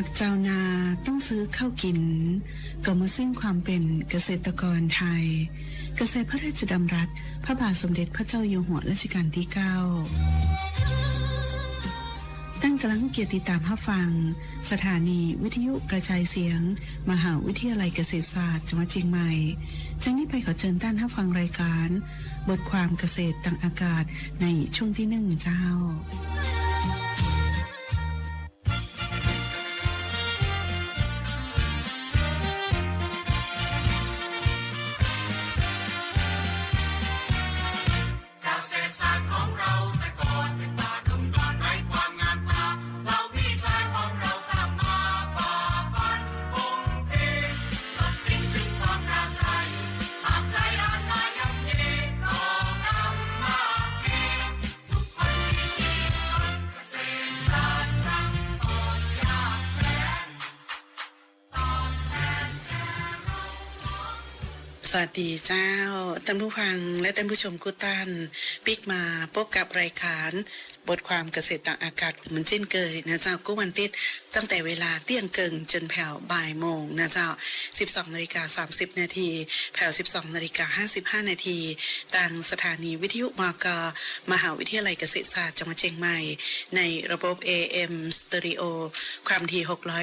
ากเจ้านาต้องซื้อข้าวกิน ก็มาซึ่งความเป็นเกษตรกรไทย เกษตรพระราชดำรัส พระบาทสมเด็จพระเจ้าอยู่หัวรัชกาลที่9ตั้งกำลังเกียรติตามรับฟัง สถานีวิทยุกระจายเสียง มหาวิทยาลัยเกษตรศาสตร์จังหวัดเชียงใหม่จังนี้ไปขอเชิญท่านรับฟังรายการ บทความเกษตรต่างอากาศในช่วงที่หนึ่งเจ้า สวัสดีเจ้าท่านผู้ฟังและท่านผู้ชมกุตันปิกมาพบกับรายการ บทความเกษตรต่างอากาศเหมือนเช่นเคยนะเจ้ากุวันติดตั้งแต่เวลาเที่ยงเกิงจนแผ่วบ่ายโมงนะเจ้า 12นาฬิกา30 นาที แผ่ว 12นาฬิกา55 นาทีทางสถานีวิทยุมกมหาวิทยาลัยเกษตรศาสตร์จังหวัดเชียงใหม่ ในระบบ AM Stereo ความถี่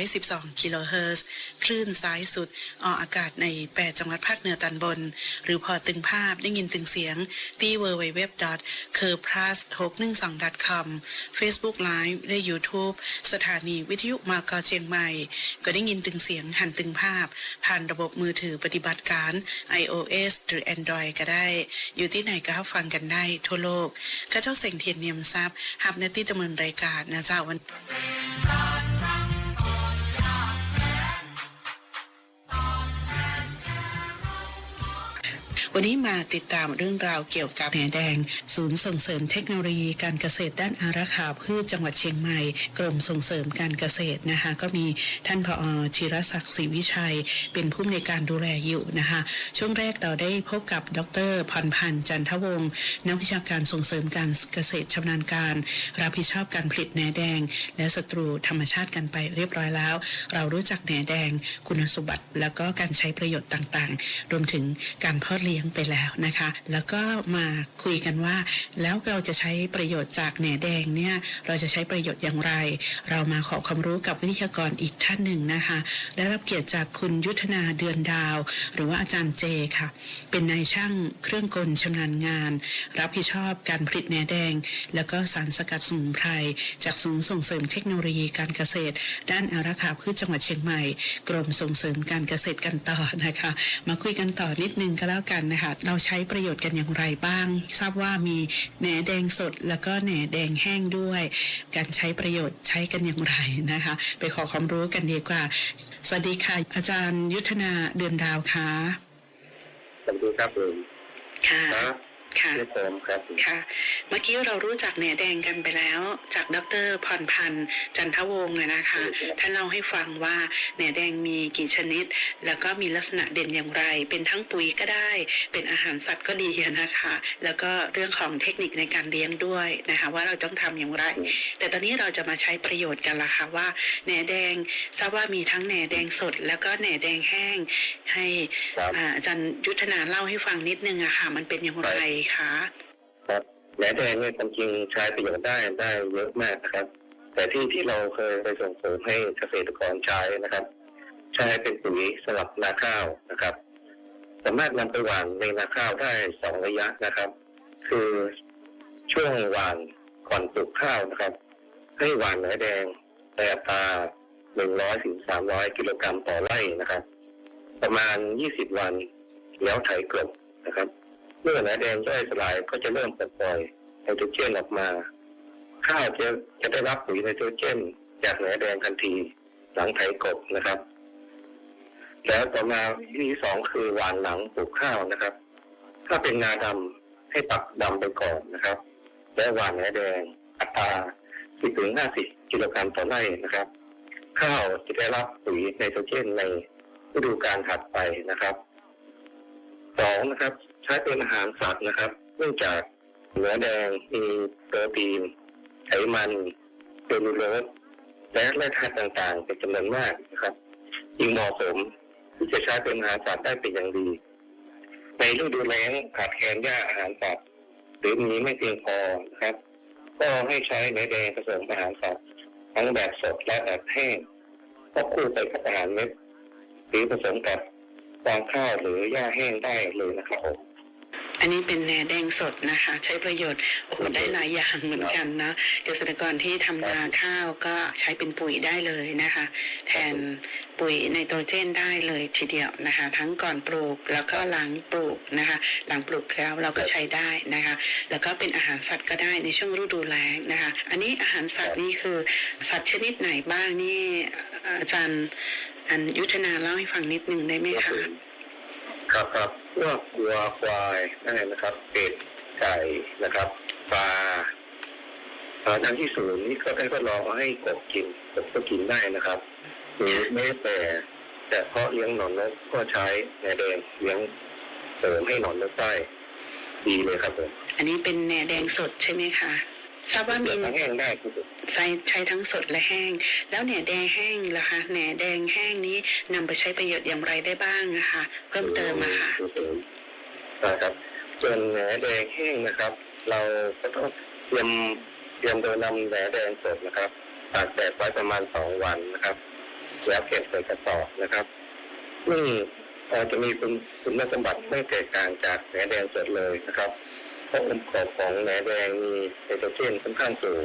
612 กิโลเฮิรตซ์คลื่นซ้ายสุด ออกอากาศใน 8 จังหวัดภาคเหนือตอนบน หรือพอตึงภาพได้ยินตึงเสียงที่ www c u r p l u s 612 com Facebook Live และ YouTube สถานีวิทยุมากเชียงใหม่ ก็ได้ยินตึงเสียงหันตึงภาพ ผ่านระบบมือถือปฏิบัติการ iOS หรือ Android ก็ได้ อยู่ที่ไหนก็รับฟังกันได้ทั่วโลกข้าเจ้าเสงเทียนเนียมทรัพย์ฮับเนตี้ดำเนินรายการนะเจ้าวัน วันนี้มาติดตามเรื่องราวเกี่ยวกับแหนแดง ศูนย์ส่งเสริมเทคโนโลยีการเกษตรด้านอารักขาพืชจังหวัดเชียงใหม่ กรมส่งเสริมการเกษตรนะคะ ก็มีท่านผอธีรศักดิ์ศรีวิชัย เป็นผู้อำนการดูแลอยู่นะคะ ช่วงแรกเราได้พบกับดรพรพันธ์จันทวงศ์นักวิชาการส่งเสริมการเกษตรชำนาญการ รับผิดชอบการผลิตแหนแดง และศัตรูธรรมชาติกันไปเรียบร้อยแล้ว เรารู้จักแหนแดง คุณสมบัติ แล้วก็การใช้ประโยชน์ต่างๆ รวมถึงการเพาะเลี้ยงไปแล้วนะคะ แล้วก็มาคุยกันว่า แล้วเราจะใช้ประโยชน์จากแหนแดงเนี่ยเราจะใช้ประโยชน์อย่างไร เรามาขอความรู้กับวิทยากรอีกท่านหนึ่งนะคะได้รับเกียรติจากคุณยุทธนาเดือนดาว หรือว่าอาจารย์เจค่ะ เป็นนายช่างเครื่องกลชำนาญงาน รับผิดชอบการผลิตแหนแดง แล้วก็สารสกัดสมุนไพรจากศูนย์ส่งเสริมเทคโนโลยีการเกษตร ด้านอารักขาพืชจังหวัดเชียงใหม่ กรมส่งเสริมการเกษตรกันต่อนะคะ มาคุยกันต่อนิดนึงก็แล้วกันนะคะเราใช้ประโยชน์กันอย่างไรบ้าง ทราบว่ามีแหนแดงสดแล้วก็แหนแดงแห้งด้วย การใช้ประโยชน์ใช้กันอย่างไรนะคะ ไปขอความรู้กันดีกว่า สวัสดีค่ะ อาจารย์ยุทธนาเดือนดาวค่ะสวัสดีครับผมค่ะ ครับค่ะชื่อผมครับค่ะ เมื่อกี้เรารู้จักแหนแดงกันไปแล้ว จากดรพรพันธ์จันทวงศ์อะนะคะ ท่านเล่าให้ฟังว่าแหนแดงมีกี่ชนิด แล้วก็มีลักษณะเด่นอย่างไร เป็นทั้งปุ๋ยก็ได้ เป็นอาหารสัตว์ก็ดีอะนะคะ แล้วก็เรื่องของเทคนิคในการเลี้ยงด้วยนะคะ ว่าเราต้องทำอย่างไร แต่ตอนนี้เราจะมาใช้ประโยชน์กันละค่ะว่าแหนแดงทราบว่ามีทั้งแหนแดงสด แล้วก็แหนแดงแห้ง ให้ครับอ่าอาจารย์ยุทธนาเล่าให้ฟังนิดนึงอะค่ะ มันเป็นอย่างไรคะครับแหนแดงเนี่ยความจริงใช้ประโยชน์ได้ได้เยอะมากนะครับ แต่ที่ที่เราเคยไปส่งเสริมให้เกษตรกรใช้นะครับ ใช้เป็นปุ๋ยสำหรับนาข้าวนะครับ สามารถนำไปหว่านในนาข้าวได้สองระยะนะครับ คือช่วงหว่านก่อนปลูกข้าวนะครับ ให้หว่านแหนแดงในอัตราหนึ่งร้อยถึงสามร้อยกิโลกรัมต่อไร่นะครับ ประมาณยี่สิบวันแล้วไถกลบนะครับ มื่อแหนแดงย่อยสลายก็จะเริ่มปล่อยไนโตรเจนออกมาข้าวจะจะได้รับปุ๋ยไนโตรเจน จากแหนแดงทันที หลังไถกบนะครับ แล้วต่อมาวิธีที่สองคือหว่านหลังปลูกข้าวนะครับ ถ้าเป็นนาดำให้ปักดำไปก่อนนะครับ และหว่านแหนแดงอัตรา10ถึง50กิโลกรัมต่อไร่นะครับ ข้าวจะได้รับปุ๋ยไนโตรเจนในฤดูกาลถัดไปนะครับสองนะครับ ใช้เป็นอาหารสัตว์นะครับ เนื่องจากเนื้อแดงมีโปรตีนไขมันเซลลูโลสและแร่ธาตุต่างๆ เป็นจำนวนมากนะครับจึงเหมาะสมที่จะใช้เป็นอาหารสัตว์ได้เป็นอย่างดี ในฤดูแล้งขาดแคลนหญ้าอาหารสัตว์หรือมีไม่เพียงพอนะครับ ก็ให้ใช้เนื้อแดงผสมอาหารสัตว์ทั้งแบบสดและแบบแห้งควบคู่ไปกับอาหารเม็ดหรือผสมกับฟางข้าวหรือหญ้าแห้งได้เลยนะครับผม อันนี้เป็นแหนแดงสดนะคะ ใช้ประโยชน์โอ้โหได้หลายอย่างเหมือนกันนะเกษตรกรที่ทำนาข้าวก็ใช้เป็นปุ๋ยได้เลยนะคะ แทนปุ๋ยไนโตรเจนได้เลยทีเดียวนะคะ ทั้งก่อนปลูกแล้วก็หลังปลูกนะคะ หลังปลูกแล้วเราก็ใช้ได้นะคะ แล้วก็เป็นอาหารสัตว์ก็ได้ในช่วงฤดูแล้งนะคะ อันนี้อาหารสัตว์นี่คือสัตว์ชนิดไหนบ้างนี่อาจารย์อันยุทธนาเล่าให้ฟังนิดหนึ่งได้ไหมคะครับครับ พวกวัวควายนั่นเองนะครับ เป็ดไก่นะครับปลาปลาทางที่ศูนย์นี่ก็ได้ทดลองให้กบกินกบก็กินได้นะครับหรือแม้แต่แต่เพาะเลี้ยงหนอนนกก็ใช้แหนแดงเลี้ยงเสริมให้หนอนนกได้ดีเลยครับผมอันนี้เป็นแหนแดงสดใช่ไหมคะ ทราบว่ามีทั้งแห้งได้ครับผมใช้ใช้ทั้งสดและแห้ง แล้วแหนแดงแห้งล่ะคะแหนแดงแห้งนี้นำไปใช้ประโยชน์อย่างไรได้บ้างนะคะเพิ่มเติมอะค่ะนะครับส่วนแหนแดงแห้งนะครับ เราก็ต้องเตรียมเตรียมโดยนำแหนแดงสดนะครับตากแดดไว้ประมาณสองวันนะครับแล้วเก็บใส่กระสอบนะครับซึ่งเอ่อจะมีคุณคุณสมบัติไม่แตกต่างจากแหนแดงสดเลยนะครับ เพราะองค์ประกอบของแหนแดงมีไนโตรเจนค่อนข้างสูง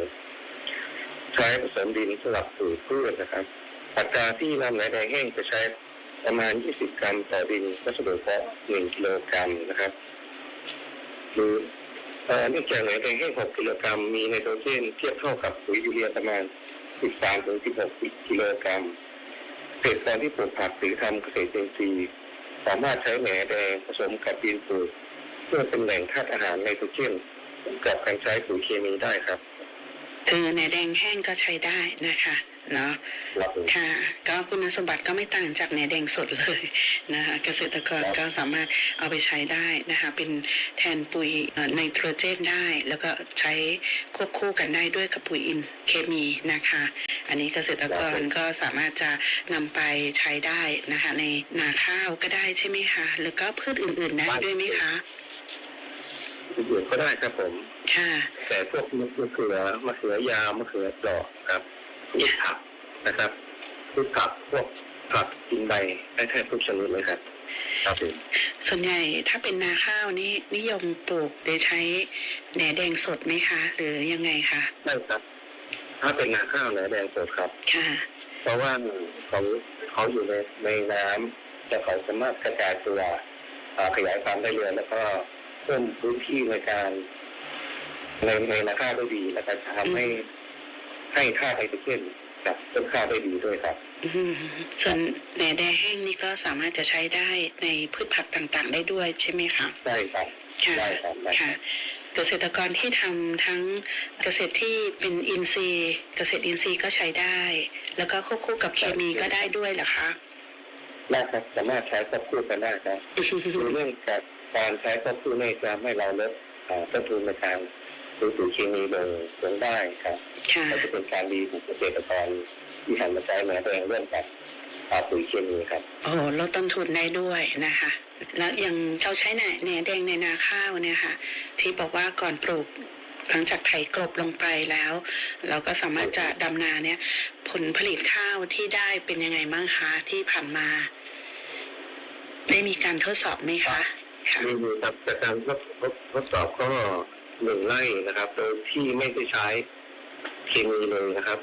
ใช้ผสมดินสำหรับปลูกพืชนะครับอัตราที่นำแหนแดงแห้งจะใช้ประมาณ 20 กรัมต่อดินวัสดุเพาะ1กิโลกรัมนะครับหรือเอ่อเนื่องจากแหนแดงแห้ง6กิโลกรัมมีไนโตรเจนเทียบเท่ากับปุ๋ยยูเรียประมาณ 13ถึง16 กิโลกรัมเกษตรกรที่ปลูกผักหรือทำเกษตรอินทรีย์สามารถใช้แหนแดงผสมกับดินปลูก เพื่อเป็นแหล่งธาตุอาหารไนโตรเจนกับการใช้ปุ๋ยเคมีได้ครับคือแหนแดงแห้งก็ใช้ได้นะคะเนาะครับผมค่ะ ก็คุณสมบัติก็ไม่ต่างจากแหนแดงสดเลยนะคะเกษตรกรก็สามารถเอาไปใช้ได้นะคะ เป็นแทนปุ๋ยเอ่อไนโตรเจนได้ แล้วก็ใช้ควบคู่กันได้ด้วยกับปุ๋ยอินเคมีนะคะ อันนี้เกษตรกรก็สามารถจะนำไปใช้ได้นะคะ ในนาข้าวก็ได้ใช่ไหมคะหรือก็พืชอื่นๆได้ด้วยไหมคะ อื่นๆก็ได้ครับผม ค่ะ แต่พวกมะเขือมะเขือยาวมะเขือเจาะครับพืชผักนะครับพืชผักพวกผักกินใบได้แทบทุกชนิดเลยครับ ครับผมส่วนใหญ่ถ้าเป็นนาข้าวนี่นิยมปลูกโดยใช้แหนแดงสดไหมคะ หรือยังไงคะได้ครับ ถ้าเป็นนาข้าวเนื้อแดงสดครับ ค่ะ เพราะว่าเขาเขาอยู่ในในน้ำแต่เขาสามารถกระจายตัวอ่าขยายความได้เร็วแล้วก็ เพิ่มพื้นที่ในการในในนาข้าวได้ดีแล้วก็ทำให้ให้ค่าไนโตรเจนกับต้นข้าวได้ดีด้วยครับอืมส่วนแหนแดงแห้งนี่ก็สามารถจะใช้ได้ในพืชผักต่างๆ ได้ด้วยใช่ไหมคะได้ครับค่ะได้ครับได้คค่ะรับเกษตรกรที่ทำทั้งเกษตรที่เป็นอินทรีย์ เกษตรอินทรีย์ก็ใช้ได้ แล้วก็ควบคู่กับเคมีก็ได้ด้วยเหรอคะได้ครับสามารถใช้ควบคู่กันได้ครับคือเรื่องจา กการใช้ควบคู่นี่จะให้เราลดอ่าต้นทุนในการซื้อปุ๋ยเคมีลงลงได้ครับค่ะก็จะเป็นการดีของเกษตรกรที่หันมาใช้แหนแดงเรื่องกับอ่าปุ๋ยเคมีครับโอ้ลดต้นทุนได้ด้วยนะคะ แล้วอย่างเราใช้แหนแหนแดงในนาข้าวเนี่ยค่ะ ที่บอกว่าก่อนปลูกหลังจากไถกลบลงไปแล้ว เราก็สามารถจะดำนาเนี่ย ผลผลิตข้าวที่ได้เป็นยังไงบ้างคะที่ผ่านมา ได้มีการทดสอบไหมคะ มีอยู่ครับจากการทดทดทดสอบก็หนึ่งไร่นะครับ โดยที่ไม่ได้ใช้เคมีเลยนะครับ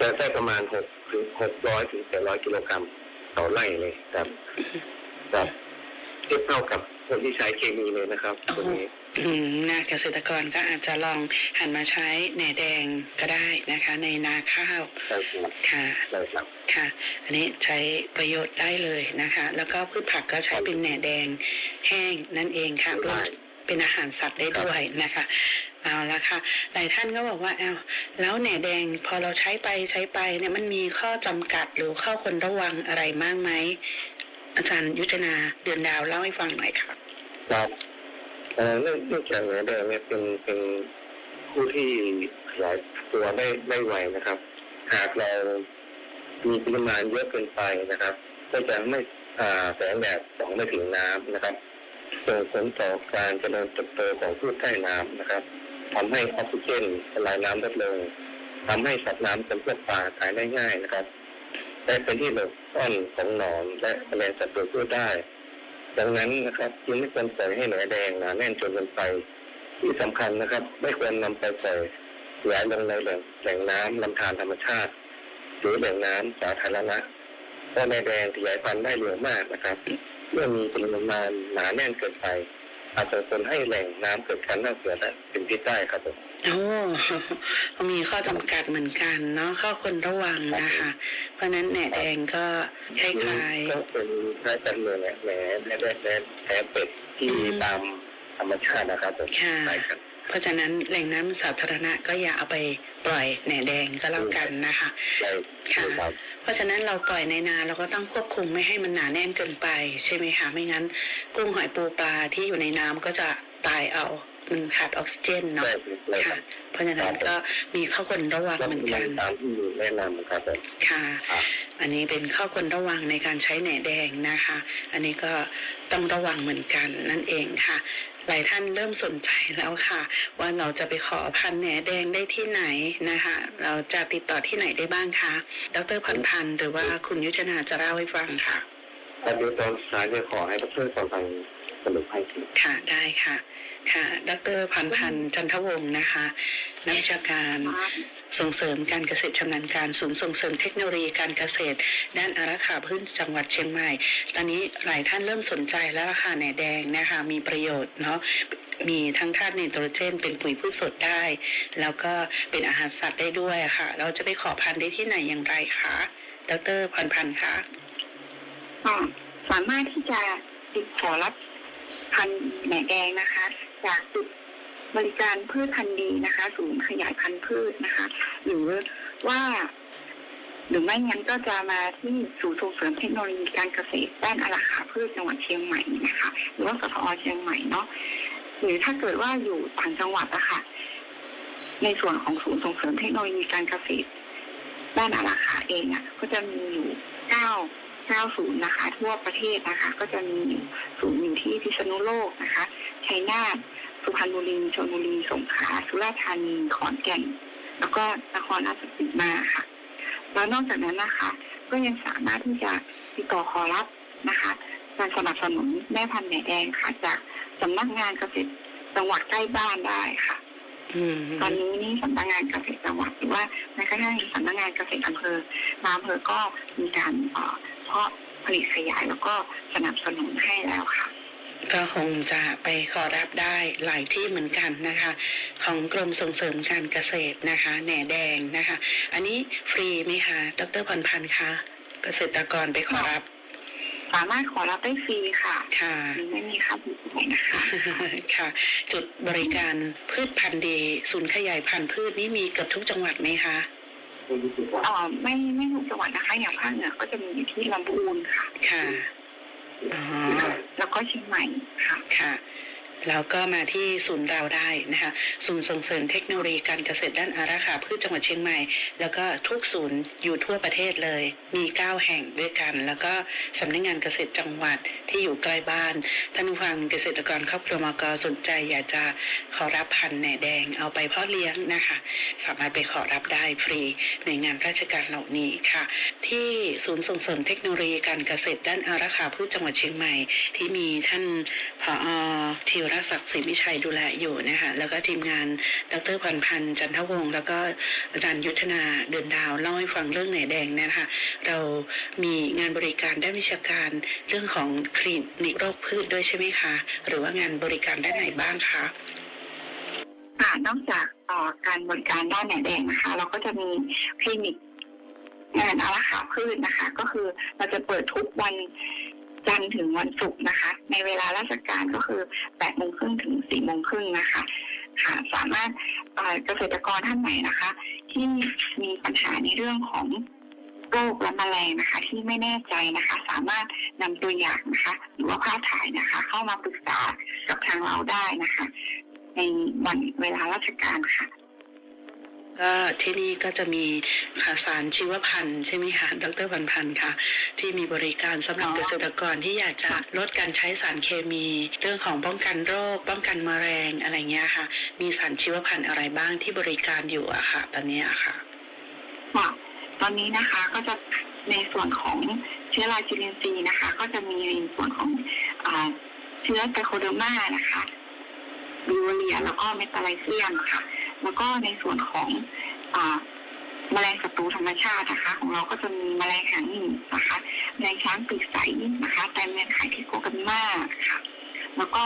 จะได้ประมาณหกถึงหกร้อยถึงแปดร้อยกิโลกรัมต่อไร่เลยครับครับเทียบเท่ากับ คนที่ใช้เคมีเลยนะครับตัวนี้อืมนะเกษตรกรก็อาจจะลองหันมาใช้แหน่แดงก็ได้นะคะ ในนาข้าวใช่ครับค่ะใช่ครับค่ะ อันนี้ใช้ประโยชน์ได้เลยนะคะ แล้วก็พืชผักก็ใช้เป็นแหน่แดงแห้งนั่นเองค่ะรวมเป็นอาหารสัตว์ได้ด้วยนะคะเอาละค่ะหลายท่านก็บอกว่าเอาแล้วแหน่แดงพอเราใช้ไปใช้ไปเนี่ยมันมีข้อจำกัดหรือข้อควรระวังอะไรมากไหม อาจารย์ยุทธนาเดือนดาวเล่าให้ฟังหน่อยค่ะครับเอ่อเนื่องเนื่องจากเนื้อแดงเนี่ยเป็นเป็นผู้ที่ขยายตัวได้ได้ไวนะครับ หากเรามีปริมาณเยอะเกินไปนะครับ ก็จะไม่อ่าแสงแดดส่องไม่ถึงน้ำนะครับส่งผลต่อการเจริญเติบโตของพืชใต้น้ำนะครับทำให้ออกซิเจนละลายน้ำลดลงทำให้สัตว์น้ำเป็นพวกปลาตายได้ง่ายนะครับ และเป็นที่หลบซ่อนของหนอนและแมลงศัตรูพืชได้ ดังนั้นนะครับจึงไม่ควรปล่อยให้หน่วยแดงหนาแน่นจนเกินไป ที่สำคัญนะครับ ไม่ควรนำไปปล่อยขยายลงในแหล่งแหล่งน้ำลำธารธรรมชาติ หรือแหล่งน้ำสาธารณะเพราะในแดงขยายพันธุ์ได้เร็วมากนะครับเมื่อมีปริมาณหนาแน่นเกินไป อาจจะส่งผลให้แหล่งน้ำเกิดการเน่าเสียและเป็นพิษได้ครับผม โอ้มีข้อจำกัดเหมือนกันเนาะข้อควรระวังนะคะ เพราะฉะนั้นแหน่แดงก็คล้ายก็เป็นคล้ายกันเลยแหละแหนแหนแหนแหนแหนเป็ดที่ตามธรรมชาตินะครับผมๆค่ะ ใช่ครับ เพราะฉะนั้นแหล่งน้ำสาธารณะก็อย่าเอาไปปล่อยแหน่แดงก็แล้วกันนะคะ ใช่ครับ เพราะฉะนั้นเราปล่อยในนาเราก็ต้องควบคุมไม่ให้มันหนาแน่นเกินไปใช่ไหมคะไม่งั้น กุ้งหอยปูปลาที่อยู่ในน้ำก็จะตายเอามันขาดออกซิเจนเนาะใช่เลยคค่ะรับเพราะฉะนั้นก็มีข้อควรระวังแล้วเหมือนมีกันตามที่แนะนำครับผมค่ะครับอันนี้เป็นข้อควรระวังในการใช้แหน่แดงนะคะ อันนี้ก็ต้องระวังเหมือนกันนั่นเองค่ะ หลายท่านเริ่มสนใจแล้วค่ะ ว่าเราจะไปขอพันธุ์แหน่แดงได้ที่ไหนนะคะ เราจะติดต่อที่ไหนได้บ้างคะดรพันธ์พันธ์หรือว่าคุณยุทธนาจะเล่าให้ฟังค่ะแล้วเดี๋ยวตอนสุดท้ายจะขอให้ดรสอนทางสรุปให้ทีค่ะได้ค่ะ ค่ะ ดรพันธ์พันธ์จันทวงศ์นะคะ นักวิชาการส่งเสริมการเกษตรชำนาญการศูนย์ส่งเสริมเทคโนโลยีการเกษตร ด้านอารักขาพืชจังหวัดเชียงใหม่ ตอนนี้หลายท่านเริ่มสนใจแล้วค่ะแหน่แดงนะคะ มีประโยชน์เนาะมีทั้งธาตุไนโตรเจน เป็นปุ๋ยพืชสดได้ แล้วก็เป็นอาหารสัตว์ได้ด้วยค่ะ เราจะไปขอพันธุ์ได้ที่ไหนอย่างไรคะดรพันธ์พันธ์คะค่ะสามารถที่จะติดขอรับ พันธุ์แหน่แดงนะคะ จากจุดบริการพืชพันธุ์ดีนะคะศูนย์ขยายพันธุ์พืชนะคะ หรือว่า หรือไม่งั้นก็จะมาที่ศูนย์ส่งเสริมเทคโนโลยีการเกษตรด้านอาราขาพืชจังหวัดเชียงใหม่นะคะ หรือว่าสพอเชียงใหม่เนาะหรือถ้าเกิดว่าอยู่ต่างจังหวัดอะค่ะ ในส่วนของศูนย์ส่งเสริมเทคโนโลยีการเกษตรด้านอาราขาเองอะ ก็จะมีอยู่เก้า เก้าศูนย์นะคะ ทั่วประเทศนะคะ ก็จะมีอยู่ศูนย์อยู่ที่พิษณุโลกนะคะ ชัยนาท สุพรรณบุรี ชลบุรี สงขลา สุราษฎร์ธานี ขอนแก่น แล้วก็นครราชสีมาค่ะ แล้วนอกจากนั้นนะคะ ก็ยังสามารถที่จะติดต่อขอรับนะคะ การสนับสนุนแม่พันธุ์แหน่แดงค่ะ จากสำนักงานเกษตรจังหวัดใกล้บ้านได้ค่ะอืมตอนนี้นี่สำนักงานเกษตรจังหวัดหรือว่าแม้กระทั่งสำนักงานเกษตรอำเภอบางอำเภอก็มีการ เอ่อเพาะผลิตขยายแล้วก็สนับสนุนให้แล้วค่ะ ก็คงจะไปขอรับได้หลายที่เหมือนกันนะคะ ของกรมส่งเสริมการเกษตรนะคะ แหน่แดงนะคะ อันนี้ฟรีไหมคะดรพันธ์พันธ์คะเกษตรกรไปขอรับสามารถขอรับได้ฟรีค่ะ ค่ะ ไม่มีค่าใช้จ่ายนะคะ ค่ะ จุดบริการพืชพันธุ์ดี ศูนย์ขยายพันธุ์พืชนี่มีเกือบทุกจังหวัดไหมคะ เอ่อไม่ไม่ทุกจังหวัดนะคะ อย่างภาคเหนือก็จะมีอยู่ที่ลำพูนค่ะ ค่ะ อ๋อแล้วก็เชียงใหม่ค่ะ ค่ะ แล้วก็มาที่ศูนย์เราได้นะคะศูนย์ส่งเสริมเทคโนโลยีการเกษตรด้านอาราขาพืชจังหวัดเชียงใหม่ แล้วก็ทุกศูนย์อยู่ทั่วประเทศเลย มี 9 แห่งด้วยกัน แล้วก็สำนักงานเกษตรจังหวัดที่อยู่ใกล้บ้านท่านผู้ฟังเกษตรกรครอบครัวมกสนใจอยากจะขอรับพันธุ์แหน่แดงเอาไปเพาะเลี้ยงนะคะ สามารถไปขอรับได้ฟรีในงานราชการเหล่านี้ค่ะ ที่ศูนย์ส่งเสริมเทคโนโลยีการเกษตรด้านอาราขาพืชจังหวัดเชียงใหม่ ที่มีท่านผผอธีรศักดิ์ศรีวิชัยดูแลอยู่นะคะแล้วก็ทีมงานดรพรพันธ์จันทวงศ์แล้วก็อาจารย์ยุทธนาเดือนดาวเล่าให้ฟังเรื่องไหนแดงนะคะเรามีงานบริการด้านวิชาการเรื่องของคลินิกโรคพืชด้วยใช่ไหมคะ หรือว่างานบริการด้านไหนบ้างคะค่ะนอกจากการบริการด้านไหนแดงนะคะ เราก็จะมีคลินิกงานอาราขาพืชนะคะ ก็คือเราจะเปิดทุกวัน จันทร์ถึงวันศุกร์นะคะ ในเวลาราชการก็คือ8โมงครึ่งถึง4โมงครึ่งนะคะ ค่ะ สามารถเอ่อเกษตรกรท่านไหนนะคะ ที่มีปัญหาในเรื่องของโรคและแมลงนะคะ ที่ไม่แน่ใจนะคะ สามารถนำตัวอย่างนะคะ หรือว่าภาพถ่ายนะคะ เข้ามาปรึกษากับทางเราได้นะคะ ในวันเวลาราชการค่ะ ก็ที่นี่ก็จะมีค่ะสารชีวพันธ์ใช่ไหมคะดรพันพันธ์ค่ะ ที่มีบริการสำหรับอ๋อเกษตรกรที่อยากจะลดการใช้สารเคมี เรื่องของป้องกันโรค ป้องกันแมลงอะไรเงี้ยค่ะ มีสารชีวพันธ์อะไรบ้างที่บริการอยู่อะค่ะ ตอนเนี้ยค่ะค่ะตอนนี้นะคะก็จะในส่วนของเชื้อราจุลินทรีย์นะคะ ก็จะมีในส่วนของอาเชื้อไตโคเดอร์มานะคะบิวเรียแล้วก็เมตาไลเซียมค่ะ แล้วก็ในส่วนของอาแมลงศัตรูธรรมชาตินะคะ ของเราก็จะมีแมลงหางหนีบนะคะแมลงช้างปีกใสนะคะแต่เมนไข่ที่โกกันมาค่ะ แล้วก็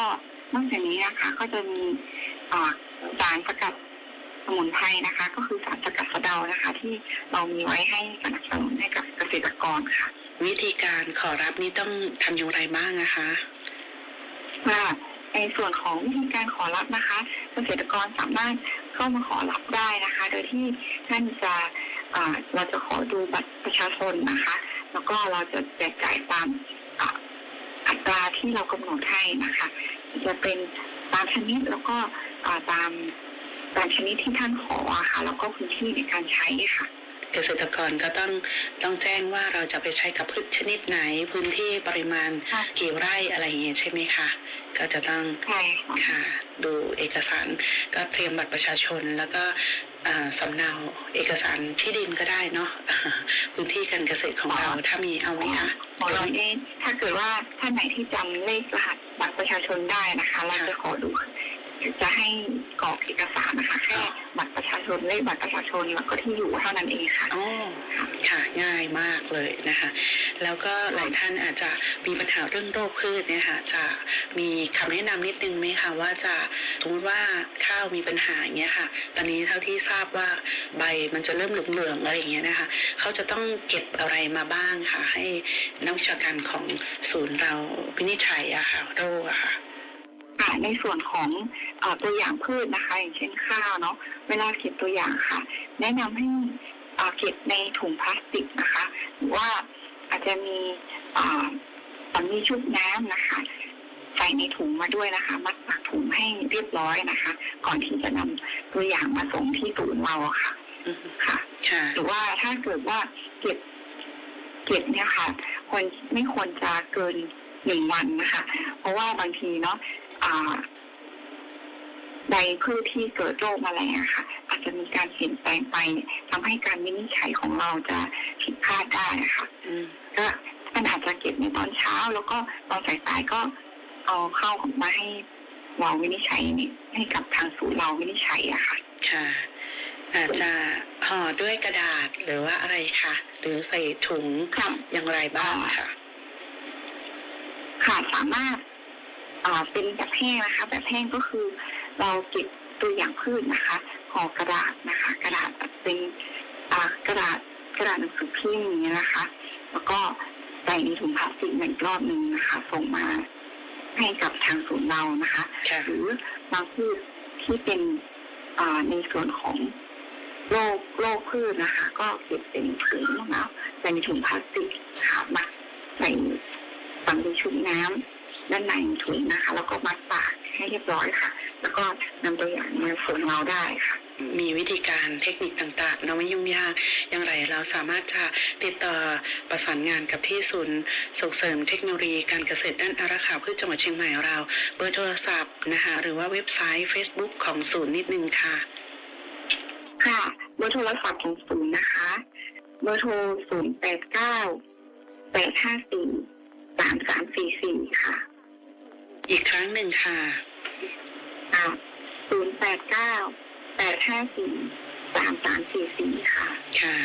นอกจากนี้นะคะก็จะมีอ่าสารสกัดสมุนไพรนะคะ ก็คือสารสกัดสะเดานะคะ ที่เรามีไว้ให้สนับสนุนให้กับเกษตรกรค่ะ วิธีการขอรับนี่ต้องทำอย่างไรบ้างนะคะว่าในส่วนของวิธีการขอรับนะคะ เกษตรกรสามารถ เข้ามาขอรับได้นะคะ โดยที่ท่านจะอ่าเราจะขอดูบัตรประชาชนนะคะ แล้วก็เราจะแจกจ่ายตามอ่าอัตราที่เรากำหนดให้นะคะ จะเป็นตามชนิดแล้วก็อ่าตามตามชนิดที่ท่านขออะค่ะแล้วก็พื้นที่ในการใช้ค่ะเกษตรกรก็ต้องต้องแจ้งว่าเราจะไปใช้กับพืชชนิดไหน พื้นที่ปริมาณค่ะกี่ไร่อะไรอย่างเงี้ยใช่ไหมคะ ก็จะต้องใช่ค่ะค่ะดูเอกสารก็เตรียมบัตรประชาชน แล้วก็อ่าสำเนาเอกสารที่ดินก็ได้เนาะพื้นที่การเกษตรของเราถ้ามีเอาไหมคะของเราเนี่ยถ้าเกิดว่าท่านไหนที่จำเลขรหัสบัตรประชาชนได้นะคะเราจะขอดู จะให้กรอกเอกสารนะคะแค่บัตรประชาชนเลขบัตรประชาชนแล้วก็ที่อยู่เท่านั้นเองค่ะ อ๋อค่ะง่ายมากเลยนะคะ แล้วก็หลายท่านอาจจะมีปัญหาเรื่องโรคพืชเนี่ยค่ะจะมีคำแนะนำนิดนึงไหมคะว่าจะสมมติว่าข้าวมีปัญหาอย่างเงี้ยค่ะ ตอนนี้เท่าที่ทราบว่าใบมันจะเริ่มเหลืองๆอะไรอย่างเงี้ยนะคะเขาจะต้องเก็บอะไรมาบ้างค่ะ ให้นักวิชาการของศูนย์เราวินิจฉัยอะค่ะโรคอะค่ะ ค่ะในส่วนของเออตัวอย่างพืชนะคะ อย่างเช่นข้าวเนาะเวลาเก็บตัวอย่างค่ะ แนะนำให้เอ่อเก็บในถุงพลาสติกนะคะ หรือว่าอาจจะมีอ่าตอนนี้ชุบน้ำนะคะใส่ในถุงมาด้วยนะคะ มัดปากถุงให้เรียบร้อยนะคะ ก่อนที่จะนำตัวอย่างมาส่งที่ศูนย์เราอะค่ะอืมค่ะค่ะหรือว่าถ้าเกิดว่าเก็บเก็บเนี่ยค่ะควรไม่ควรจะเกินหนึ่งวันนะคะ เพราะว่าบางทีเนาะอ่า ใบพืชที่เกิดโรคแมลงอะค่ะ อาจจะมีการเปลี่ยนแปลงไปทำให้การวินิจฉัยของเราจะผิดพลาดได้อะค่ะอืมก็มันอาจจะเก็บในตอนเช้า แล้วก็ตอนสายๆก็เอาเข้ามาให้เราวินิจฉัยนี่ให้กับทางศูนย์เราวินิจฉัยอะค่ะ ค่ะ อาจจะห่อด้วยกระดาษหรือว่าอะไรคะหรือใส่ถุงค่ะอย่างไรบ้างค่ะ ค่ะสามารถอ่า เป็นแบบแห้งนะคะ แบบแห้งก็คือเราเก็บตัวอย่างพืชนะคะห่อกระดาษนะคะ กระดาษแบบเป็นอ่ากระดาษกระดาษหนังสือพิมพ์อย่างนี้ยนะคะ แล้วก็ใส่ในถุงพลาสติกมาอีกรอบหนึ่งนะคะ ส่งมาให้กับทางศูนย์เรานะคะค่ะหรือบางพืชที่เป็นอ่าในส่วนของโรคโรคพืชนะคะ ก็เก็บเป็นถุงนะใส่ในถุงพลาสติกค่ะมัดใส่ ฝังในชุบน้ำด้านในถุงนะคะ แล้วก็มัดปากให้เรียบร้อยค่ะ แล้วก็นำตัวอย่างมาส่งเราได้ค่ะมีวิธีการเทคนิคต่างๆเนาะไม่ยุ่งยาก อย่างไรเราสามารถจะติดต่อประสานงานกับที่ศูนย์ส่งเสริมเทคโนโลยีการเกษตรด้านอาราขาพืชจังหวัดเชียงใหม่เรา เบอร์โทรศัพท์นะคะหรือว่าเว็บไซต์ Facebook ของศูนย์นิดนึงค่ะ ค่ะเบอร์โทรศัพท์ของศูนย์นะคะ เบอร์โทรศูนย์แปดเก้าแปดห้าสี่ สามสามสี่สี่ค่ะ อีกครั้งหนึ่งค่ะอ่าศูนย์แปดเก้าแปดห้าสี่สามสามสี่สี่ค่ะ ค่ะ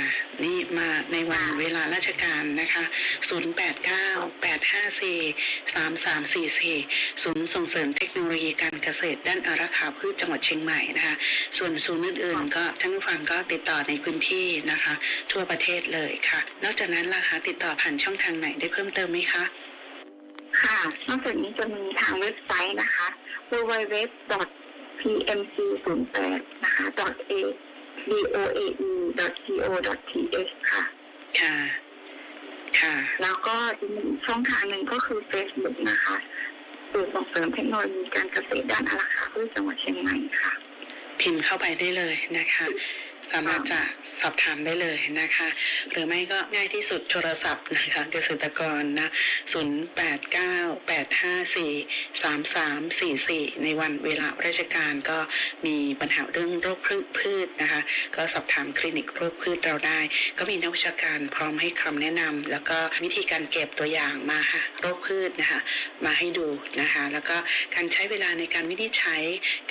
นี่มาในวันเวลาราชการนะคะ0898543344ศูนย์ส่งเสริมเทคโนโลยีการเกษตรด้านอารักขาพืชจังหวัดเชียงใหม่นะคะ ส่วนศูนย์อื่นๆก็ท่านผู้ฟังก็ติดต่อในพื้นที่นะคะ ทั่วประเทศเลยค่ะ นอกจากนั้นล่ะคะติดต่อผ่านช่องทางไหนได้เพิ่มเติมไหมคะ ค่ะ นอกจากนี้จะมีทางเว็บไซต์นะคะ www.pmc08 นะคะ .a doae.go.th ค่ะ ค่ะ ค่ะ แล้วก็อีกหนึ่งช่องทางหนึ่งก็คือ Facebook นะคะศูนย์ส่งเสริมเทคโนโลยีการเกษตรด้านอาราคาพืชจังหวัดเชียงใหม่ค่ะ พิมพ์เข้าไปได้เลยนะคะ สามารถจะสอบถามได้เลยนะคะ หรือไม่ก็ง่ายที่สุดโทรศัพท์นะคะเกษตรกรนะ0898543344 ในวันเวลาราชการก็มีปัญหาเรื่องโรคพืชนะคะ ก็สอบถามคลินิกโรคพืชเราได้ ก็มีนักวิชาการพร้อมให้คำแนะนำแล้วก็วิธีการเก็บตัวอย่างมาค่ะโรคพืชนะคะ มาให้ดูนะคะ แล้วก็การใช้เวลาในการวินิจฉัย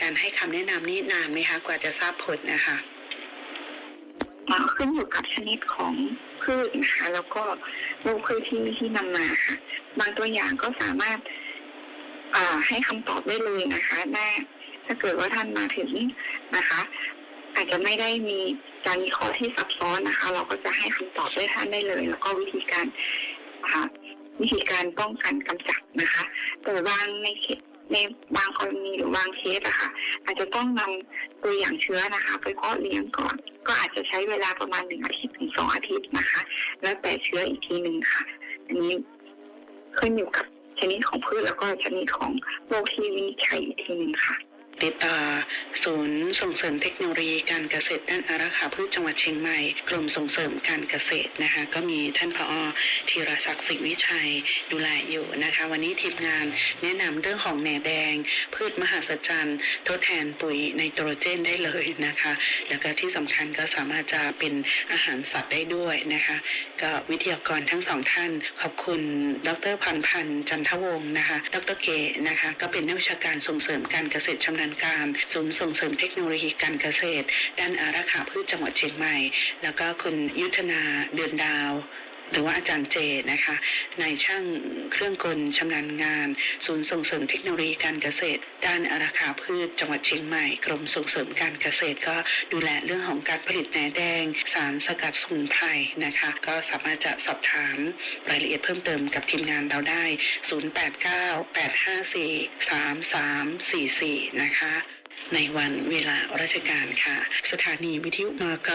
การให้คำแนะนำนี่นานไหมคะกว่าจะทราบผลนะคะ ขึ้นอยู่กับชนิดของพืชนะคะแล้วก็โรคพืชที่ที่นำมาค่ะบางตัวอย่างก็สามารถอ่าให้คำตอบได้เลยนะคะแม่ถ้าเกิดว่าท่านมาถึงนะคะ อาจจะไม่ได้มีการวิเคราะห์ที่ซับซ้อนนะคะ เราก็จะให้คำตอบได้ท่านได้เลย แล้วก็วิธีการอ่าวิธีการป้องกันกำจัดนะคะแต่บางในเคส ในบางกรณีหรือบางเคสอะค่ะ อาจจะต้องนำตัวอย่างเชื้อนะคะ ไปเพาะเลี้ยงก่อน ก็อาจจะใช้เวลาประมาณหนึ่งอาทิตย์ถึงสองอาทิตย์นะคะ แล้วแต่เชื้ออีกทีหนึ่งค่ะ อันนี้ขึ้นอยู่กับชนิดของพืชแล้วก็ชนิดของโรคที่วินิจฉัยอีกทีหนึ่งค่ะ ติดต่อ ศูนย์ส่งเสริมเทคโนโลยีการเกษตรด้านอารักขาพืชจังหวัดเชียงใหม่ กรมส่งเสริมการเกษตรนะคะ ก็มีท่านผอธีรศักดิ์สิงห์วิชัยดูแลอยู่นะคะ วันนี้ทีมงานแนะนำเรื่องของแหน่แดง พืชมหัศจรรย์ทดแทนปุ๋ยไนโตรเจนได้เลยนะคะ แล้วก็ที่สำคัญก็สามารถจะเป็นอาหารสัตว์ได้ด้วยนะคะ ก็วิทยากรทั้งสองท่าน ขอบคุณ ดรพันธ์พันธ์จันทวงศ์นะคะ ดรเกนะคะ ก็เป็นนักวิชาการส่งเสริมการเกษตรชำนาญการศูนย์ส่งเสริมเทคโนโลยีการเกษตร ด้านอารักขาพืชจังหวัดเชียงใหม่ แล้วก็คุณยุทธนาเดือนดาว หรือว่าอาจารย์เจนะคะนายช่างเครื่องกลชำนาญงาน ศูนย์ส่งเสริมเทคโนโลยีการเกษตร ด้านอาราคาพืชจังหวัดเชียงใหม่กรมส่งเสริมการเกษตรก็ดูแลเรื่องของการผลิตแหนแดง สารสกัดสมุนไพรนะคะ ก็สามารถจะสอบถามรายละเอียดเพิ่มเติมกับทีมงานเราได้ 0898543344 นะคะ ในวันเวลาราชการค่ะ สถานีวิทยุมก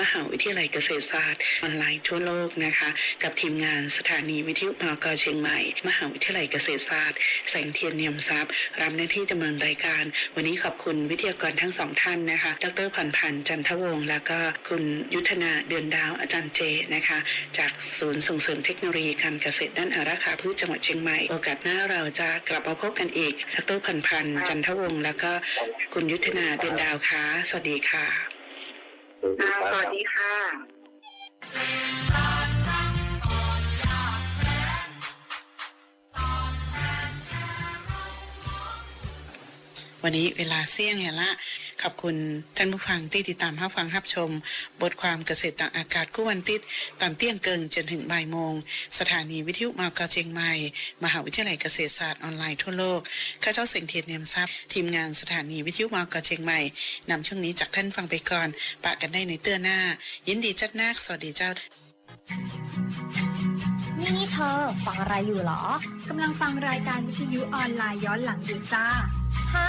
มหาวิทยาลัยเกษตรศาสตร์ออนไลน์ทั่วโลกนะคะ กับทีมงานสถานีวิทยุมกเชียงใหม่ มหาวิทยาลัยเกษตรศาสตร์ แสงเทียนเนียมทรัพย์รับหน้าที่ดำเนินรายการ วันนี้ขอบคุณวิทยากรทั้งสองท่านนะคะ ดรพันธ์พันธ์จันทวงศ์แล้วก็คุณยุทธนาเดือนดาวอาจารย์เจนะคะ จากศูนย์ส่งเสริมเทคโนโลยีการเกษตรด้านอาราคาพืชจังหวัดเชียงใหม่ โอกาสหน้าเราจะกลับมาพบกันอีกดรพันธ์พันธ์จันทวงศ์แล้วก็คุณยุทธนาเดือนดาวค่ะ สวัสดีค่ะอ่าสวัสดีค่ะเศษซากทั้งอ่อนยากแค้นตอบแทนแก่เราหมดวันนี้เวลาเสี่ยงเนี่ยละ ขอบคุณท่านผู้ฟังที่ติดตามรับฟังรับชม บทความเกษตรต่างอากาศกู้วันติดตามเตี้ยงเกิงจนถึงบ่ายโมง สถานีวิทยุมากาเจียงใหม่ มหาวิทยาลัยเกษตรศาสตร์ออนไลน์ทั่วโลกข้าเจ้าเสียงเทียนเนียมทรัพย์ทีมงานสถานีวิทยุมากาเจียงใหม่นำช่วงนี้จากท่านฟังไปก่อนปะกันได้ในเตื้อหน้า ยินดีจัดนักสวัสดีเจ้านี่เธอฟังอะไรอยู่เหรอกำลังฟังรายการวิทยุออนไลน์ย้อนหลังอยู่จ้าฮะ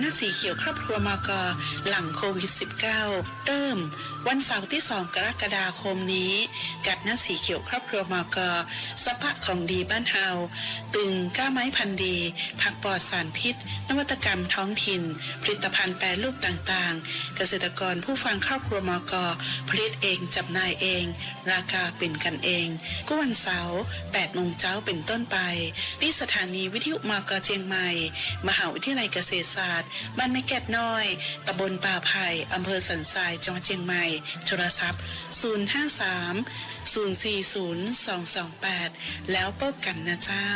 หน้าสีเขียวครอบครัวมกหลังโควิด -19 เริ่ม วันเสาร์ที่ 2 กรกฎาคมนี้ กับหน้าสีเขียวครอบครัวมกสภาพของดีบ้านเฮาตึงก้าไม้พันธุ์ดี ผักปลอดสารพิษ นวัตกรรมท้องถิ่น ผลิตภัณฑ์แปรรูปต่างๆ เกษตรกรผู้ฟังครอบครัวมกผลิตเองจำหน่ายเอง ราคาเป็นกันเองก็วันเสาร์8โมงเช้าเป็นต้นไป ที่สถานีวิทยุมกเชียงใหม่ มหาวิทยาลัยเกษตรศาสตร์บ้านไม่แก็ดน้อยตำบลป่าไผ่อำเภอสันทรายจังหวัดเชียงใหม่ โทรศัพท์ 053 040 228 แล้วพบกันนะเจ้า